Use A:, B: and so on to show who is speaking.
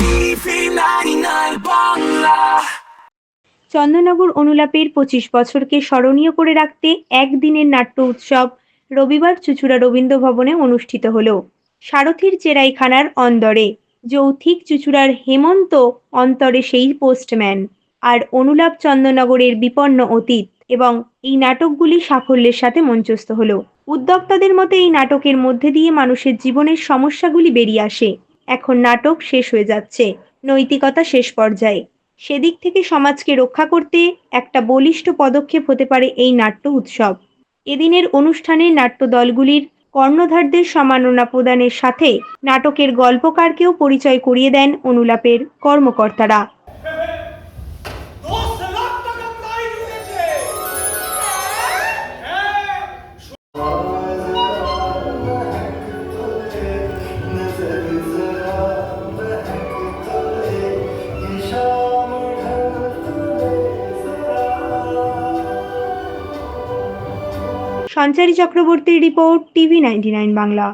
A: TV 99 Bangla
B: Chandannagar অনুলাপের পঁচিশ বছরকে স্মরণীয় করে রাখতে একদিনের নাট্য উৎসব রবিবার চুচুড়া রবীন্দ্র ভবনে অনুষ্ঠিত হল। সারথীর চেরাইখানার অন্দরে, যৌথিক চুচুড়ার হেমন্ত অন্তরে সেই পোস্টম্যান। আর অনুলাপ চন্দননগরের বিপন্ন অতীত এবং এই নাটকগুলি সাফল্যের সাথে মঞ্চস্থ হলো। উদ্যোক্তাদের মতে এই নাটকের মধ্যে দিয়ে মানুষের জীবনের সমস্যাগুলি বেরিয়ে আসে। এখন নাটক শেষ হয়ে যাচ্ছে, নৈতিকতা শেষ পর্যায়ে। সেদিক থেকে সমাজকে রক্ষা করতে একটা বলিষ্ঠ পদক্ষেপ হতে পারে এই নাট্য উৎসব। এদিনের অনুষ্ঠানে নাট্য দলগুলির কর্ণধারদের সম্মাননা প্রদানের সাথে নাটকের গল্পকারকেও পরিচয় করিয়ে দেন অনুলাপের কর্মকর্তারা। সঞ্চারী চক্রবর্তীর report TV ninety
A: nine Bangla.